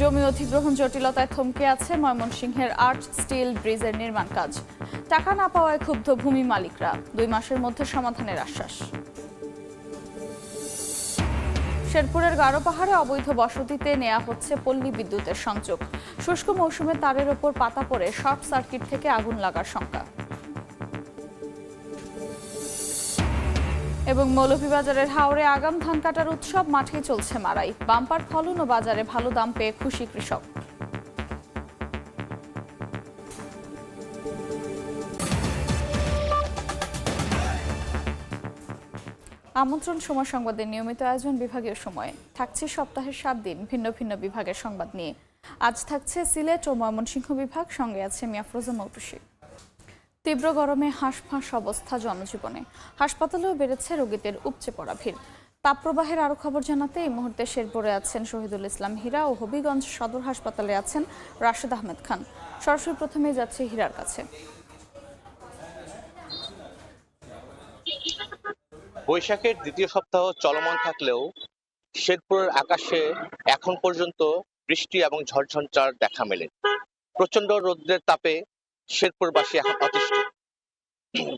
জমি অধিগ্রহণ জটিলতায় থমকে আছে ময়মনসিংহের আর্ট স্টিল ব্রিজের নির্মাণ কাজ। টাকা না পাওয়ায় ক্ষুব্ধ ভূমি মালিকরা। দুই মাসের মধ্যে সমাধানের আশ্বাস। শেরপুরের গারো পাহাড়ে অবৈধ বসতিতে নেওয়া হচ্ছে পল্লী বিদ্যুতের সংযোগ। শুষ্ক মৌসুমে তারের ওপর পাতা পড়ে শর্ট সার্কিট থেকে আগুন লাগার শঙ্কা। এবং মৌলভীবাজারের হাওড়ে আগাম ধান কাটার উৎসব মাঠেই চলছে মারাই বাম্পার ফলন ও বাজারে ভালো দাম পেয়ে খুশি কৃষক। আমন্ত্রণ সময় সংবাদের নিয়মিত আয়োজন বিভাগীয় সময়ে। থাকছে সপ্তাহের সাত দিন, ভিন্ন ভিন্ন বিভাগের সংবাদ নিয়ে। আজ থাকছে সিলেট ও ময়মনসিংহ বিভাগ, সঙ্গে আছে মিয়াফরোজা মৌটুসি তীব্র গরমে হাঁসফাঁস অবস্থা জনজীবনে। হাসপাতালেও বেড়েছে রোগীদের উপচে পড়া ভিড়। তাপপ্রবাহের আরও খবর জানাতে এই মুহূর্তে শেরপুরে আছেন শহীদুল ইসলাম হীরা ও হবিগঞ্জ সদর হাসপাতালে আছেন রাশেদ আহমেদ খান। সরাসরি প্রথমে যাচ্ছে হীরার কাছে। বৈশাখের দ্বিতীয় সপ্তাহ চলমান থাকলেও শেরপুরের আকাশে এখন পর্যন্ত বৃষ্টি এবং ঝড়ঝঞ্ঝার দেখা মেলে। প্রচণ্ড রোদ্রের তাপে শেরপুরবাসী এখন অতিষ্ঠ।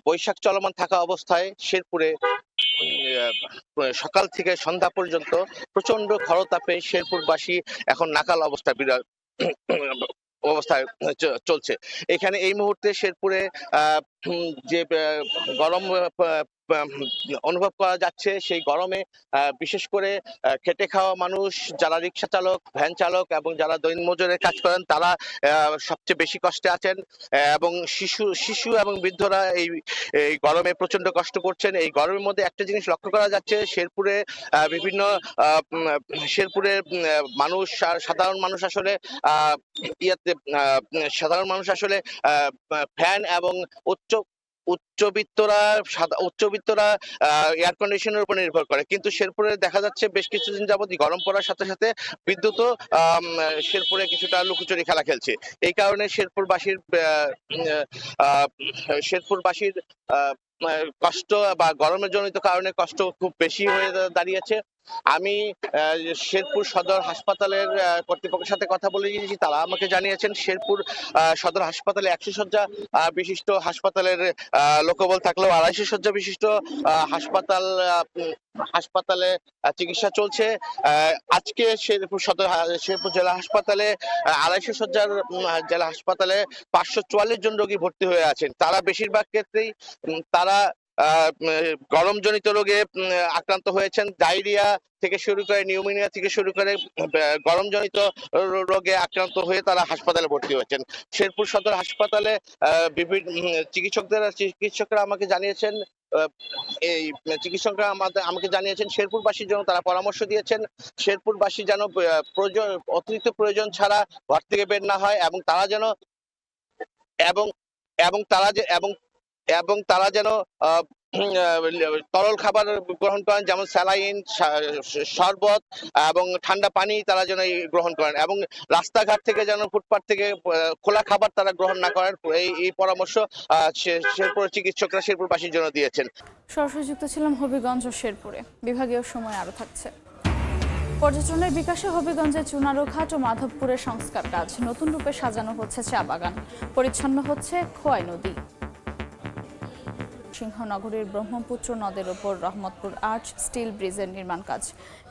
বৈশাখ চলমান থাকা অবস্থায় শেরপুরে সকাল থেকে সন্ধ্যা পর্যন্ত প্রচণ্ড খরতাপে শেরপুরবাসী এখন নাকাল অবস্থা বিরাট অবস্থায় চলছে। এখানে এই মুহূর্তে শেরপুরে যে গরম অনুভব করা যাচ্ছে সেই গরমে বিশেষ করে খেটে খাওয়া মানুষ, যারা রিক্সা চালক, ভ্যান চালক এবং যারা দৈন মজুরের কাজ করেন, তারা সবচেয়ে বেশি কষ্টে আছেন। এবং শিশু শিশু এবং বৃদ্ধরা এই এই গরমে প্রচণ্ড কষ্ট করছেন। এই গরমের মধ্যে একটা জিনিস লক্ষ্য করা যাচ্ছে, শেরপুরে বিভিন্ন শেরপুরের মানুষ সাধারণ মানুষ আসলে ইয়াতে সাধারণ মানুষ আসলে ফ্যান এবং উচ্চ উচ্চবিত্তরা উচ্চবিত্তরা এয়ার কন্ডিশনের উপর নির্ভর করে। কিন্তু শেরপুরে দেখা যাচ্ছে বেশ কিছুদিন যাবত গরম পড়ার সাথে সাথে বিদ্যুৎও শেরপুরে কিছুটা লুকোচুরি খেলা খেলছে। এই কারণে শেরপুরবাসীর শেরপুরবাসীর কষ্ট বা গরমের জনিত কারণে কষ্ট খুব বেশি হয়ে দাঁড়িয়েছে। আমি শেরপুর সদর হাসপাতালের কর্তৃপক্ষের সাথে কথা বলে গিয়েছি তারা আমাকে জানিয়েছেন শেরপুর সদর হাসপাতালে একশো শয্যা বিশিষ্ট হাসপাতালের লোকবল থাকলেও আড়াইশো শয্যা বিশিষ্ট হাসপাতাল হাসপাতালে চিকিৎসা চলছে। আজকে শেরপুর সদর শেরপুর জেলা হাসপাতালে আড়াইশো শয্যার জেলা হাসপাতালে পাঁচশো চুয়াল্লিশ জন রোগী ভর্তি হয়ে আছেন। তারা বেশিরভাগ ক্ষেত্রেই তারা গরমজনিত রোগে আক্রান্ত হয়েছেন, ডায়রিয়া থেকে শুরু করে নিউমোনিয়া থেকে শুরু করে গরমজনিত রোগে আক্রান্ত হয়ে তারা হাসপাতালে ভর্তি হয়েছেন। শেরপুর সদর হাসপাতালে বিভিন্ন চিকিৎসকদের, চিকিৎসকরা আমাকে জানিয়েছেন এই চিকিৎসকরা আমাদের, আমাকে জানিয়েছেন, শেরপুরবাসীর জন্য তারা পরামর্শ দিয়েছেন। শেরপুরবাসী যেন প্রয়োজন, অতিরিক্ত প্রয়োজন ছাড়া ঘর থেকে বের না হয় এবং তারা যেন, এবং এবং তারা যে, এবং এবং তারা যেন তরল খাবার গ্রহণ করেন, যেমন স্যালাইন শরবত এবং ঠান্ডা পানি তারা যেন গ্রহণ করেন এবং রাস্তাঘাট থেকে যেন ফুটপাত থেকে খোলা খাবার তারা গ্রহণ না করেন, এই এই পরামর্শ শেরপুর চিকিৎসকরা শেরপুরবাসীর জন্য দিয়েছেন। সরাসরি যুক্ত ছিলাম হবিগঞ্জ ও শেরপুরে। বিভাগীয় সময় আরও থাকছে। পর্যটনের বিকাশে হবিগঞ্জের চুনারুঘাট ও মাধবপুরের সংস্কার কাজ নতুন রূপে সাজানো হচ্ছে চা বাগান। পরিচ্ছন্ন হচ্ছে খোয়াই নদী। সিংহনগরীর ব্রহ্মপুত্র নদের ওপর রহমতপুর আর্চ স্টিল ব্রিজের নির্মাণ কাজ।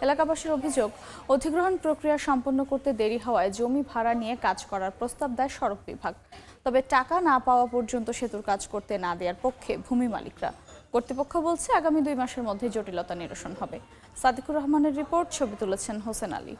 এলাকাবাসীর অভিযোগ, অধিগ্রহণ প্রক্রিয়া সম্পন্ন করতে দেরি হওয়ায় জমি ভাড়া নিয়ে কাজ করার প্রস্তাব দেয় সড়ক বিভাগ। তবে টাকা না পাওয়া পর্যন্ত সেতুর কাজ করতে না দেওয়ার পক্ষে ভূমি মালিকরা। কর্তৃপক্ষ বলছে, আগামী দুই মাসের মধ্যে জটিলতা নিরসন হবে। সাদিকুর রহমানের রিপোর্ট, ছবি তুলেছেন হোসেন আলী।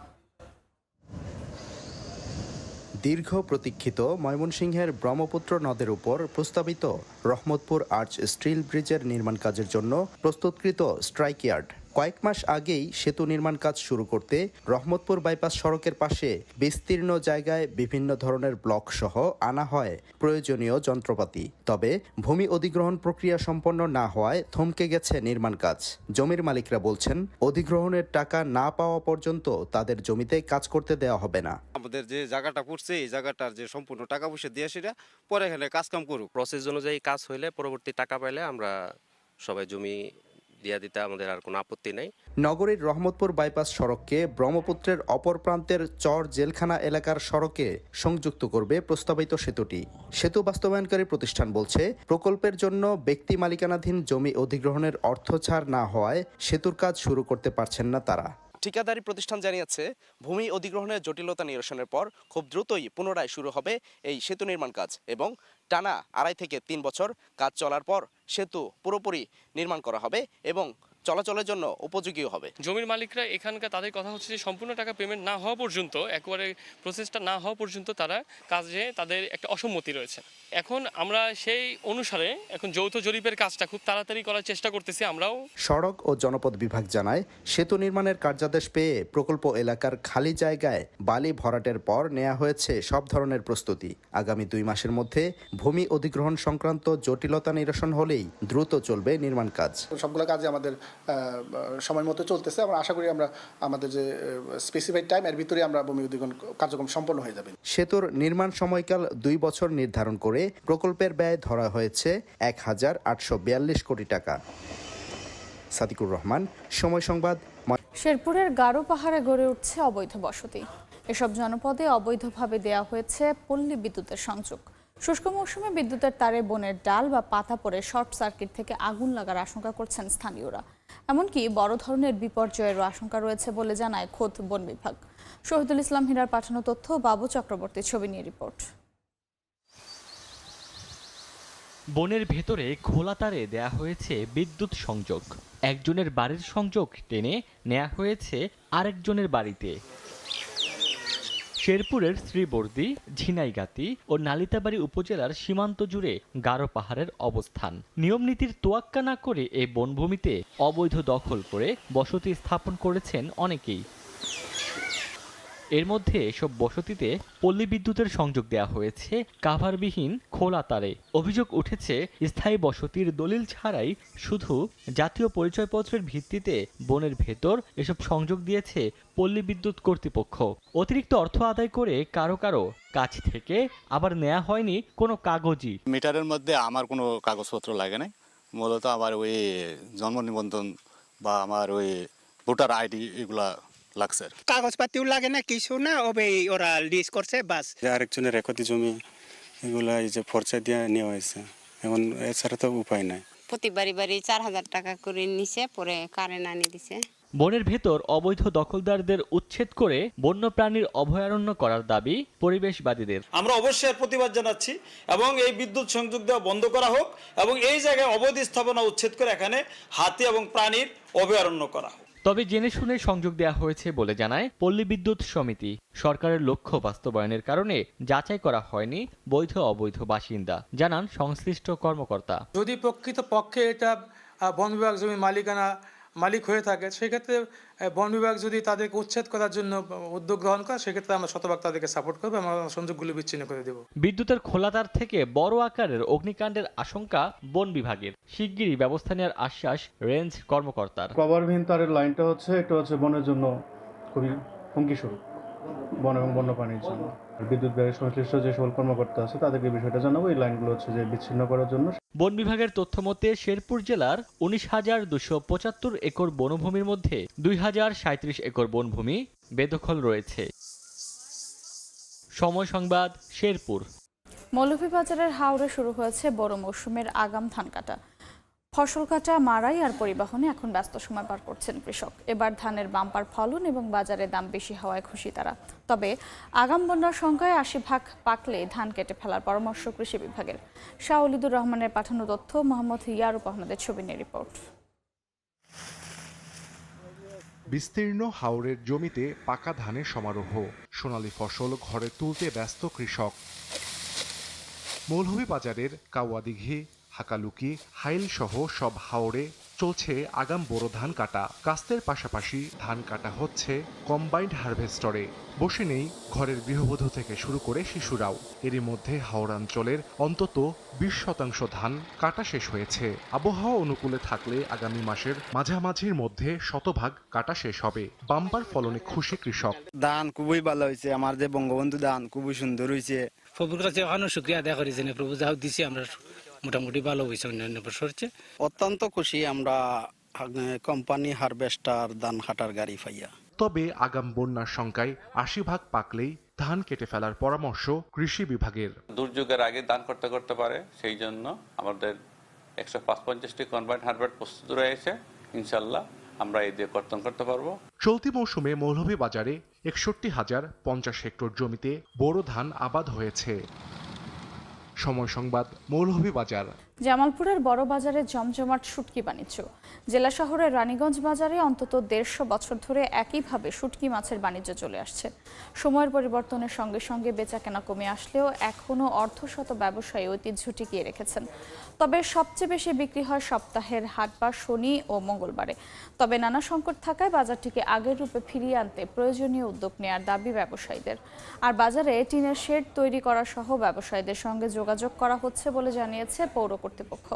দীর্ঘ প্রতীক্ষিত ময়মনসিংহের ব্রহ্মপুত্র নদের উপর প্রস্তাবিত রহমতপুর আর্চ স্টিল ব্রিজের নির্মাণ কাজের জন্য প্রস্তুতকৃত স্ট্রাইক ইয়ার্ড। কয়েক মাস আগেই সেতু নির্মাণ কাজ শুরু করতে রহমতপুর বাইপাস সড়কের পাশে বিস্তীর্ণ জায়গায় বিভিন্ন ধরনের ব্লক সহ আনা হয় প্রয়োজনীয় যন্ত্রপাতি। তবে ভূমি অধিগ্রহণ প্রক্রিয়া সম্পন্ন না হওয়ায় থমকে গেছে নির্মাণ কাজ। জমির মালিকরা বলছেন অধিগ্রহণের টাকা না পাওয়া পর্যন্ত তাদের জমিতে কাজ করতে দেওয়া হবে না। আমাদের যে জায়গাটা পড়ছে এই জায়গাটার যে সম্পূর্ণ টাকা পয়সা দিয়ে সেটা পরে এখানে কাজ কাম করুক। প্রসেস অনুযায়ী কাজ হইলে পরবর্তী টাকা পাইলে আমরা সবাই জমি দিয়া দিতে আমাদের আর কোনো আপত্তি নেই। নগরীর রহমতপুর বাইপাস সড়ককে ব্রহ্মপুত্রের অপর প্রান্তের চর জেলখানা এলাকার সড়কে সংযুক্ত করবে প্রস্তাবিত সেতুটি। সেতু বাস্তবায়নকারী প্রতিষ্ঠান বলছে, প্রকল্পের জন্য ব্যক্তি মালিকানাধীন জমি অধিগ্রহণের অর্থ ছাড় না হওয়ায় সেতুর কাজ শুরু করতে পারছেন না তারা। ঠিকাদারি প্রতিষ্ঠান জানিয়েছে, ভূমি অধিগ্রহণের জটিলতা নিরসনের পর খুব দ্রুতই পুনরায় শুরু হবে এই সেতু নির্মাণ কাজ এবং টানা আড়াই থেকে তিন বছর কাজ চলার পর সেতু পুরোপুরি নির্মাণ করা হবে এবং চলাচলের জন্য উপযোগীও হবে। জমির মালিকরা এখানকার তাদের কথা হচ্ছে যে সম্পূর্ণ টাকা পেমেন্ট না হওয়া পর্যন্ত একবারে প্রসেসটা না হওয়া পর্যন্ত তারা কাজে তাদের একটা অসম্মতি রয়েছে। এখন আমরা সেই অনুসারে এখন যৌথ জরিপের কাজটা খুব তাড়াতাড়ি করার চেষ্টা করতেছি আমরাও সড়ক ও জনপদ বিভাগ জানায় সেতু নির্মাণের কার্যাদেশ পেয়ে প্রকল্প এলাকার খালি জায়গায় বালি ভরাটের পর নেওয়া হয়েছে সব ধরনের প্রস্তুতি। আগামী দুই মাসের মধ্যে ভূমি অধিগ্রহণ সংক্রান্ত জটিলতা নিরসন হলেই দ্রুত চলবে নির্মাণ কাজ। সবগুলো কাজে আমাদের সময় মতো চলতেছে। আমরা আশা করি আমরা আমাদের যে স্পেসিফাইড টাইম এর ভিতরে আমরা ভূমি অধিগ্রহণ কার্যক্রম সম্পন্ন হয়ে যাবে। সেতুর নির্মাণ সময়কাল দুই বছর নির্ধারণ করে প্রকল্পের ব্যয় ধরা হয়েছে এক হাজার আটশো বিয়াল্লিশ কোটি টাকা। সাদিকুর রহমান সময় সংবাদ শেরপুরের গারো পাহাড়ে গড়ে উঠছে অবৈধ বসতি। এসব জনপদে অবৈধভাবে দেয়া হয়েছে পল্লী বিদ্যুতের সংযোগ। শুষ্ক মৌসুমে বিদ্যুতের তারে বনের ডাল বা পাতা পড়ে শর্ট সার্কিট থেকে আগুন লাগার আশঙ্কা করছেন স্থানীয়রা। এমনকি বড় ধরনের বিপর্যয়েরও আশঙ্কা রয়েছে বলে জানায় খোদ বন বিভাগ। শহীদুল ইসলাম হীরার পাঠানো তথ্য, বাবু চক্রবর্তী ছবি নিয়ে রিপোর্ট। বনের ভেতরে খোলা তারে দেয়া হয়েছে বিদ্যুৎ সংযোগ। একজনের বাড়ির সংযোগ টেনে নেওয়া হয়েছে আরেকজনের বাড়িতে। শেরপুরের শ্রীবর্দী, ঝিনাইগাতি ও নালিতাবাড়ি উপজেলার সীমান্ত জুড়ে গারো পাহাড়ের অবস্থান। নিয়মনীতির তোয়াক্কা না করে এই বনভূমিতে অবৈধ দখল করে বসতি স্থাপন করেছেন অনেকেই। এর মধ্যে এসব বসতিতে পল্লী বিদ্যুতের সংযোগ দেওয়া হয়েছে, কাভারবিহীন খোলা তারে। অভিযোগ উঠেছে, স্থায়ী বসতির দলিল ছাড়াই শুধু জাতীয় পরিচয়পত্রের ভিত্তিতে বনের ভেতর এসব সংযোগ দিয়েছে পল্লী বিদ্যুৎ কর্তৃপক্ষ। অতিরিক্ত অর্থ আদায় করে কারও কারও কাছ থেকে আবার নেওয়া হয়নি কোনো কাগজই। মিটারের মধ্যে আমার কোনো কাগজপত্র লাগে নাই। মূলত আমার ওই জন্ম নিবন্ধন বা আমার ওই ভোটার আইডি এগুলা লাগছে আর কাগজপাতিও লাগে না কিছু না ওবে ওরা লিস্ট করছে বাস। আরেকজনের রেকর্দি জমি এগুলা এই যে ফর্চা দিয়ে নেওয়া হয়েছে। এখন এছাড়া তো উপায় নাই। প্রতি বাড়ি বাড়ি চার হাজার টাকা করে নিছে পরে কারেন্ট আনি দিছে। বনের ভেতর অবৈধ দখলদারদের উচ্ছেদ করে বন্যপ্রাণীর অভয়ারণ্য করার দাবি পরিবেশবাদীদের। আমরা অবশ্যই এর প্রতিবাদ জানাচ্ছি এবং এই বিদ্যুৎ সংযোগ দেওয়া বন্ধ করা হোক এবং এই জায়গায় অবৈধ স্থাপনা উচ্ছেদ করে এখানে হাতি এবং প্রাণীর অভয়ারণ্য করা হোক। তবে জেনে শুনে সংযোগ দেওয়া হয়েছে বলে জানায় পল্লী বিদ্যুৎ সমিতি। সরকারের লক্ষ্য বাস্তবায়নের কারণে যাচাই করা হয়নি বৈধ অবৈধ বাসিন্দা, জানান সংশ্লিষ্ট কর্মকর্তা। যদি প্রকৃত পক্ষে এটা বন বিভাগ জমি মালিকানা মালিক হয়ে থাকে সেক্ষেত্রে বন বিভাগ যদি তাদেরকে উচ্ছেদ করার জন্য উদ্যোগ গ্রহণ করে সেক্ষেত্রে আমরা শতভাগ তাদেরকে সাপোর্ট করব আমরা সংযোগগুলো বিচ্ছিন্ন করে দেবো। বিদ্যুতের খোলাতার থেকে বড় আকারের অগ্নিকাণ্ডের আশঙ্কা বন বিভাগের। শিগগিরই ব্যবস্থা নেওয়ার আশ্বাস রেঞ্জ কর্মকর্তার। কভারবিহীন তারের লাইনটা হচ্ছে একটা হচ্ছে বনের জন্য খুবই হুমকি স্বরূপ বন এবং বন্যপ্রাণীর জন্য। আর বিদ্যুৎ ব্যয়ের সংশ্লিষ্ট যে সকল কর্মকর্তা আছে তাদেরকে বিষয়টা জানাব। এই লাইনগুলো হচ্ছে যে বিচ্ছিন্ন করার জন্য। বন বিভাগের তথ্য মতে শেরপুর জেলার উনিশ হাজার দুশো পঁচাত্তর একর বনভূমির মধ্যে দুই হাজার সাঁত্রিশ একর বনভূমি বেদখল রয়েছে। সময় সংবাদ শেরপুর। মৌলভীবাজারের হাওড়ে শুরু হয়েছে বড় মৌসুমের আগাম ধান কাটা ফসল কাটা মারাই আর পরিবহনে এখন ব্যস্ত সময় পার করছেন কৃষক। এবার ধানের বাম্পার ফলন এবং বাজারে দাম বেশি হওয়ায় খুশি তারা। তবে আগাম বন্যার সংখ্যায় আশি ভাগ পাকলে ধান কেটে ফেলার পরামর্শ কৃষি বিভাগের। শাহ অলিদুর রহমানের পাঠানো তথ্য, মোহাম্মদ ইয়ারুপ আহমদের ছবি নিয়ে রিপোর্ট। বিস্তীর্ণ হাওরের জমিতে পাকা ধানের সমারোহ। সোনালী ফসল ঘরে তুলতে ব্যস্ত কৃষক। মৌলভীবাজারের কাওয়াদিঘি হাকালুকি হাইল সহ সব হাওড়ে চলছে আগাম বোরো ধান কাটা। কাস্তের পাশাপাশি ধান কাটা হচ্ছে কম্বাইন্ড হারভেস্টরে। বসে নেই ঘরের গৃহবধূ থেকে শুরু করে শিশুরাও। এরই মধ্যে হাওড়াঞ্চলের অন্তত বিশ শতাংশ ধান কাটা শেষ হয়েছে। আবহাওয়া অনুকূলে থাকলে আগামী মাসের মাঝামাঝির মধ্যে শতভাগ কাটা শেষ হবে। বাম্পার ফলনে খুশি কৃষক। ধান খুবই ভালো হয়েছে। আমার যে বঙ্গবন্ধু ধান খুবই সুন্দর হয়েছে। প্রভুর কাছে ওখানে শুক্রিয়া আদায় করেছেন। প্রভু যাও দিছি আমরা মোটামুটি ভালো হয়েছে অন্যান্য বছর চেয়ে। অত্যন্ত খুশি আমরা কোম্পানি হারভেস্টার ধান কাটার গাড়ি পাইয়া। তবে আগাম বন্যার শঙ্কায় আশি ভাগ পাকলেই ধান কেটে ফেলার পরামর্শ কৃষি বিভাগের। দুর্যোগের আগে ধান করতে করতে পারে সেই জন্য আমাদের একশো পাঁচ পঞ্চাশটি কনভার্ট হারভেস্ট প্রস্তুত রয়েছে। ইনশাল্লাহ আমরা এই দিয়ে কর্তন করতে পারব। চলতি মৌসুমে মৌলভী বাজারে একষট্টি হাজার পঞ্চাশ হেক্টর জমিতে বোরো ধান আবাদ হয়েছে। সময় সংবাদ মৌলভীবাজার। জামালপুরের বড় বাজারে জমজমাট শুটকি বাণিজ্য। জেলা শহরের রানীগঞ্জ বাজারে অন্তত দেড়শো বছর ধরে একইভাবে শুটকি মাছের বাণিজ্য চলে আসছে। সময়ের পরিবর্তনের সঙ্গে সঙ্গে বেচাকেনা কমে আসলেও এখনও অর্ধশত ব্যবসায়ী ঐতিহ্য টিকিয়ে রেখেছেন। তবে সবচেয়ে বেশি বিক্রি হয় সপ্তাহের হাটবার শনি ও মঙ্গলবারে। তবে নানা সংকট থাকায় বাজারটিকে আগের রূপে ফিরিয়ে আনতে প্রয়োজনীয় উদ্যোগ নেয়ার দাবি ব্যবসায়ীদের। আর বাজারে টিনের শেড তৈরি করা সহ ব্যবসায়ীদের সঙ্গে যোগাযোগ করা হচ্ছে বলে জানিয়েছে পৌর কর্তৃপক্ষ।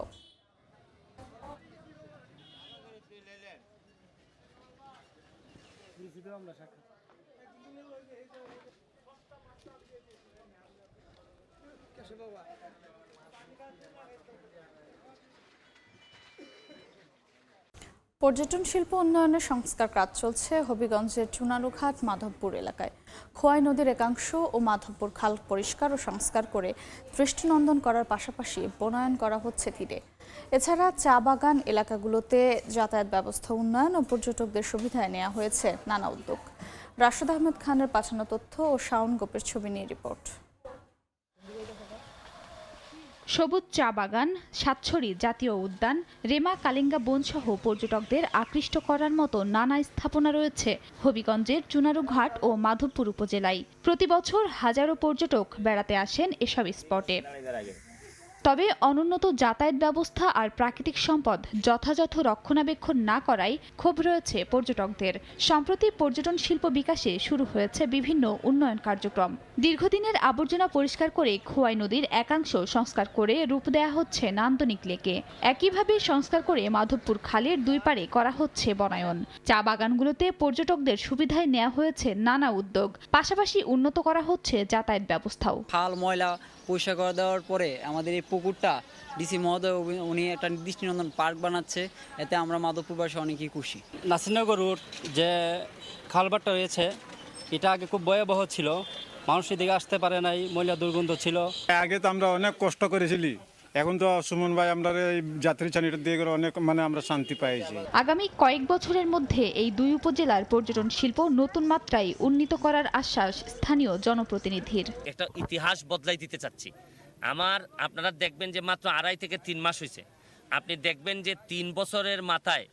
পর্যটন শিল্প উন্নয়নের সংস্কার কাজ চলছে হবিগঞ্জের চুনারুঘাট মাধবপুর এলাকায়। খোয়াই নদীর একাংশ ও মাধবপুর খাল পরিষ্কার ও সংস্কার করে দৃষ্টিনন্দন করার পাশাপাশি বনায়ন করা হচ্ছে তীরে এছাড়া চা বাগান এলাকাগুলোতে যাতায়াত ব্যবস্থা, উন্নয়ন ও পর্যটকদের সুবিধায় নেওয়া হয়েছে নানা উদ্যোগ। রাশেদ আহমেদ খানের পাঠানো তথ্য ও শাওন গোপের ছবি নিয়ে রিপোর্ট। সবুজ চা বাগান সাতছড়ি জাতীয় উদ্যান, রেমা কালিঙ্গা বনসহ পর্যটকদের আকৃষ্ট করার মতো নানা স্থাপনা রয়েছে হবিগঞ্জের চুনারুঘাট ও মাধবপুর উপজেলায়। প্রতি বছর হাজারো পর্যটক বেড়াতে আসেন এসব স্পটে। তবে অনুন্নত যাতায়াত ব্যবস্থা আর প্রাকৃতিক সম্পদ যথাযথ রক্ষণাবেক্ষণ না করায় ক্ষোভ রয়েছে পর্যটকদের। সম্প্রতি পর্যটন শিল্প বিকাশে শুরু হয়েছে বিভিন্ন উন্নয়ন কার্যক্রম। দীর্ঘদিনের আবর্জনা পরিষ্কার করে খোয়াই নদীর একাংশ সংস্কার করে রূপ দেয়া হচ্ছে নান্দনিক লেকে। একইভাবে সংস্কার করে মাধবপুর খালের দুই পারে করা হচ্ছে বনায়ন। চা বাগানগুলোতে পর্যটকদের সুবিধায় নেওয়া হয়েছে নানা উদ্যোগ। পাশাপাশি উন্নত করা হচ্ছে যাতায়াত ব্যবস্থাও। খাল ময়লা পরিষ্কার করে দেওয়ার পরে আমাদের এই পুকুরটা ডিসি মহোদয় উনি- একটা দৃষ্টিনন্দন পার্ক বানাচ্ছে। এতে আমরা মাধবপুরবাসী অনেকেই খুশি। নাসিরনগর রোড যে খালবারটা রয়েছে এটা আগে খুব ভয়াবহ ছিল। মানুষ এদিকে আসতে পারে নাই ময়লা দুর্গন্ধ ছিল। আগে তো আমরা অনেক কষ্ট করেছিলি। এখন তো সুমন ভাই আমরা এই যাত্রী চানিটা দিয়ে করে অনেক মানে আমরা শান্তি পাইছি আগামী কয়েক বছরের মধ্যে এই দুই উপজেলার পর্যটন শিল্প নতুন মাত্রায় উন্নীত করার আশ্বাস স্থানীয় জনপ্রতিনিধির। একটা ইতিহাস বদলাই দিতে চাচ্ছি। আমার আপনারা দেখবেন যে মাত্র আড়াই থেকে তিন মাস হয়েছে। আপনি দেখবেন যে তিন বছরের মাথায়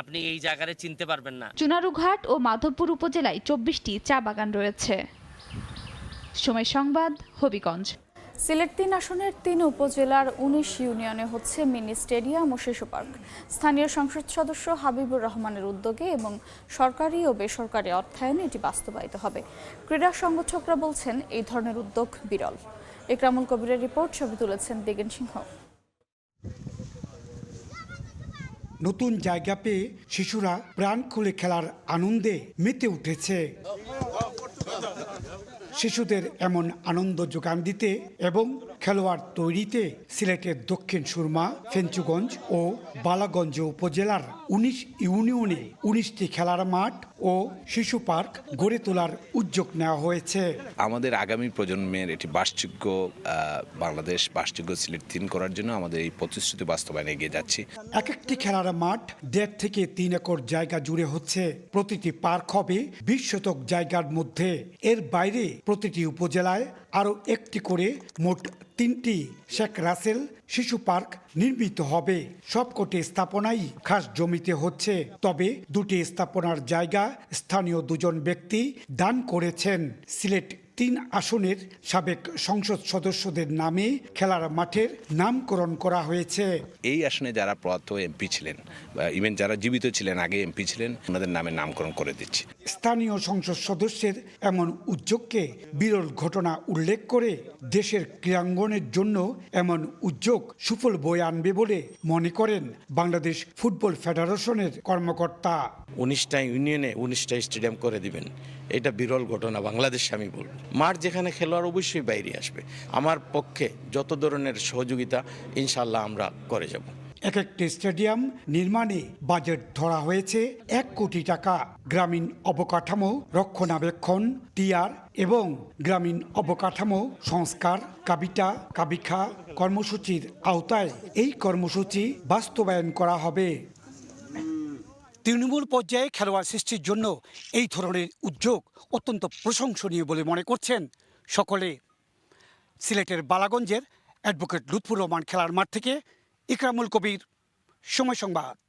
আপনি এই জায়গারে চিনতে পারবেন না। চুনারুঘাট ও মাধবপুর উপজেলায় চব্বিশটি চা বাগান রয়েছে। সময় সংবাদ হবিগঞ্জ। সিলেট তিন আসনের তিন উপজেলার উনিশ ইউনিয়নে হচ্ছে মিনি স্টেডিয়াম ও শিশু পার্ক। স্থানীয় সংসদ সদস্য হাবিবুর রহমানের উদ্যোগে এবং সরকারি ও বেসরকারি অর্থায়নে এটি বাস্তবায়িত হবে। ক্রীড়া সংগঠকরা বলছেন এই ধরনের উদ্যোগ বিরল। ইকরামুল কবিরের রিপোর্ট ছবি তুলেছেন দিগেন সিংহ। নতুন জায়গা পেয়ে শিশুরা প্রাণ খুলে খেলার আনন্দে মেতে উঠেছে। শিশুদের এমন আনন্দ যোগান দিতে এবং খেলোয়াড় তৈরিতে সিলেটের দক্ষিণ সুরমা ফেঞ্চুগঞ্জ ও বালাগঞ্জ উপজেলার উনিশ ইউনিয়নে উনিশটি খেলার মাঠ ও শিশু পার্ক গড়ে তোলার উদ্যোগ নেওয়া হয়েছে। আমাদের আগামী প্রজন্মের এটি বাসযোগ্য বাংলাদেশ বাসযোগ্য সিলেট তিন করার জন্য আমাদের এই প্রতিশ্রুতি বাস্তবায়নে এগিয়ে যাচ্ছি। এক একটি খেলার মাঠ দেড় থেকে তিন একর জায়গা জুড়ে হচ্ছে। প্রতিটি পার্ক হবে বিশ শতক জায়গার মধ্যে। এর বাইরে প্রতিটি উপজেলায় আরও একটি করে মোট তিনটি শেখ রাসেল শিশু পার্ক নির্মিত হবে। সবকটি স্থাপনাই খাস জমিতে হচ্ছে। তবে দুটি স্থাপনার জায়গা স্থানীয় দুজন ব্যক্তি দান করেছেন। সিলেট তিন আসনের সাবেক সংসদ সদস্যদের নামে খেলার মাঠের নামকরণ করা হয়েছে। এই আসনে যারা প্রয়াত এমপি ছিলেন বা ইভেন যারা জীবিত ছিলেন আগে এমপি ছিলেন ওনাদের নামে নামকরণ করে দিচ্ছি। স্থানীয় সংসদ সদস্যের এমন উদ্যোগকে বিরল ঘটনা উল্লেখ করে দেশের ক্রীড়াঙ্গনের জন্য এমন উদ্যোগ সুফল বয়ে আনবে বলে মনে করেন বাংলাদেশ ফুটবল ফেডারেশনের কর্মকর্তা। উনিশটা ইউনিয়নে উনিশটা স্টেডিয়াম করে দিবেন। এটা বিরল ঘটনা, বাংলাদেশে আমি বলব। মাঠ যেখানে খেলোয়াড় অবশ্যই বাইরে আসবে। আমার পক্ষে যত ধরনের সহযোগিতা ইনশাল্লাহ আমরা করে যাব। এক একটি স্টেডিয়াম নির্মাণে বাজেট ধরা হয়েছে এক কোটি টাকা। গ্রামীণ অবকাঠামো রক্ষণাবেক্ষণ, টিআর এবং গ্রামীণ অবকাঠামো সংস্কার, কাবিটা, কাবিখা কর্মসূচির আওতায় এই কর্মসূচি বাস্তবায়ন করা হবে। তৃণমূল পর্যায়ে খেলোয়াড় সৃষ্টির জন্য এই ধরনের উদ্যোগ অত্যন্ত প্রশংসনীয় বলে মনে করছেন সকলে। সিলেটের বালাগঞ্জের অ্যাডভোকেট লুৎফুর রহমান খেলার মাঠ থেকে ইকরামুল কবির। সময় সংবাদ।